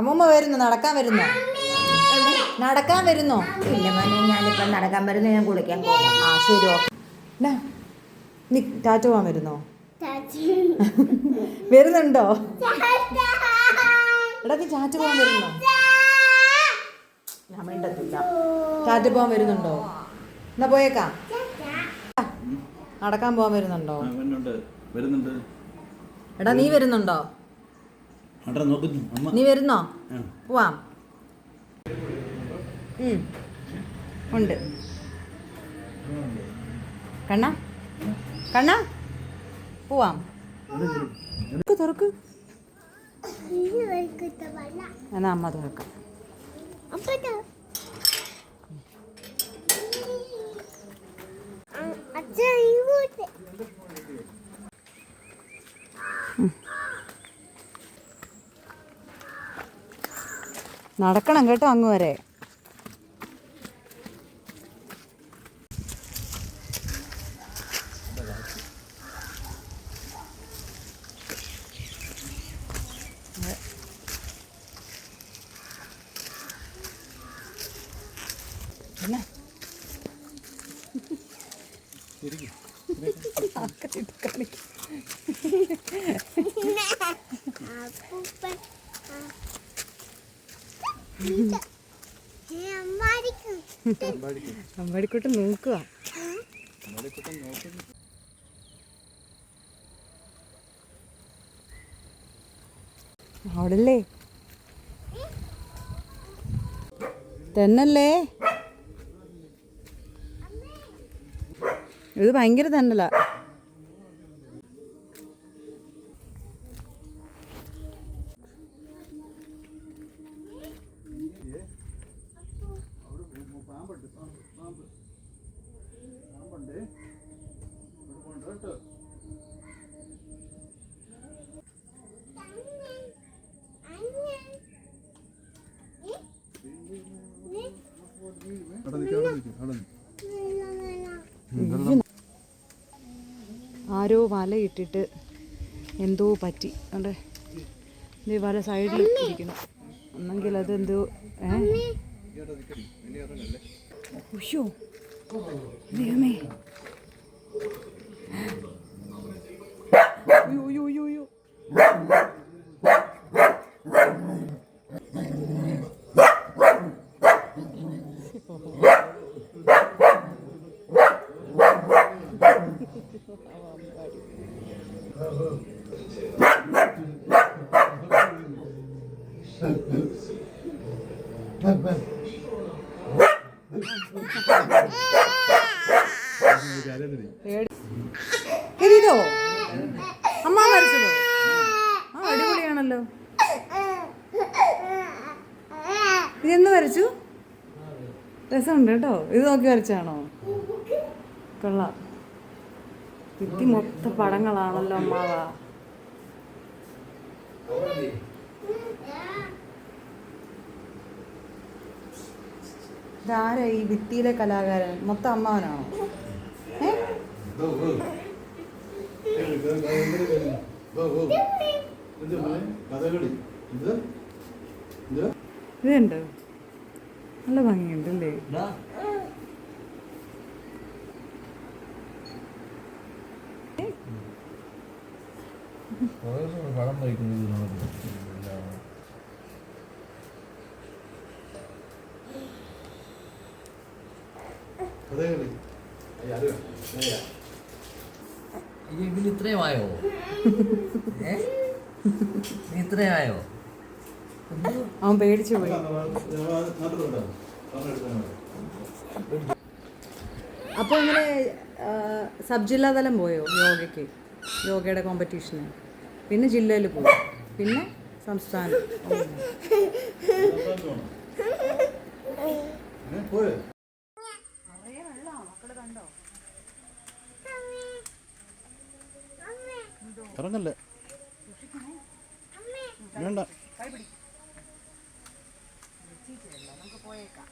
അമ്മൂമ്മ വരുന്നു? നടക്കാൻ വരുന്നു? നടക്കാൻ വരുന്നോ? ഇല്ല മോനെ ഞാനിപ്പം നടക്കാൻ വരുന്നു ഞാൻ കുളിക്കാൻ പോകും ആ ശരി ഓക്കെ നീ ടാറ്റ പോവാൻ വരുന്നോ? വരുന്നുണ്ടോ? എടാ നീ ചാറ്റ് പോവാൻ വരുന്നോ? ഞാൻ മിണ്ടത്തില്ല. ചാറ്റ് പോവാൻ വരുന്നുണ്ടോ? എന്നാ പോയേക്കാം. നടക്കാൻ പോവാൻ വരുന്നുണ്ടോ? ആ, വരുന്നുണ്ട്. വരുന്നുണ്ട്. എടാ നീ വരുന്നുണ്ടോ? നീ വരുന്നോ? പോവാം. ഉണ്ട്. കണ്ണ. കണ്ണ. പോവാം. തുറക്ക് തുറക്ക്. എന്നാ അമ്മ തുറക്കാം. നടക്കണം കേട്ടോ അങ്ങ് വരെ കാണിക്ക്. അമ്പാടിക്കുട്ടി നോക്കുക. അവിടല്ലേ? തന്നല്ലേ? ഇത് ഭയങ്കര തന്നല. ആരോ വല ഇട്ടിട്ട് എന്തോ പറ്റി. അല്ലേ ഇത് വല സൈഡിൽ ഇരിക്കുന്നു ഒന്നെങ്കിൽ അത് എന്തോ ഏഹ് ദൈവമേ. ഇതോ അമ്മ വരച്ചതോ ആ അടിപൊളിയാണല്ലോ. ഇതെന്ന് വരച്ചു? രസമുണ്ട് കേട്ടോ. ഇത് നോക്കി വരച്ചാണോ? കൊള്ളാം. ഭിത്തി മൊത്ത പടങ്ങളാണല്ലോ അമ്മാവ. ഇതാരാ ഈ ഭിത്തിയിലെ കലാകാരൻ? മൊത്തം അമ്മാവനാണോ? ഇതുണ്ട്. നല്ല ഭംഗിയുണ്ട് അല്ലേ പടം വയ്ക്കുന്നത് കഥകളി ഇതിന് ഇത്രയും ആയോ ഇത്രയും ആയോ അവൻ പേടിച്ചു പോയി. അപ്പോൾ ഇങ്ങനെ സബ് ജില്ലാതലം പോയോ യോഗയ്ക്ക്? യോഗയുടെ കോമ്പറ്റീഷന് പിന്നെ ജില്ലയിൽ പോകും പിന്നെ സംസ്ഥാനം. പോയോ ഇറങ്ങല്ലേ? വേണ്ട. നമുക്ക് പോയേക്കാം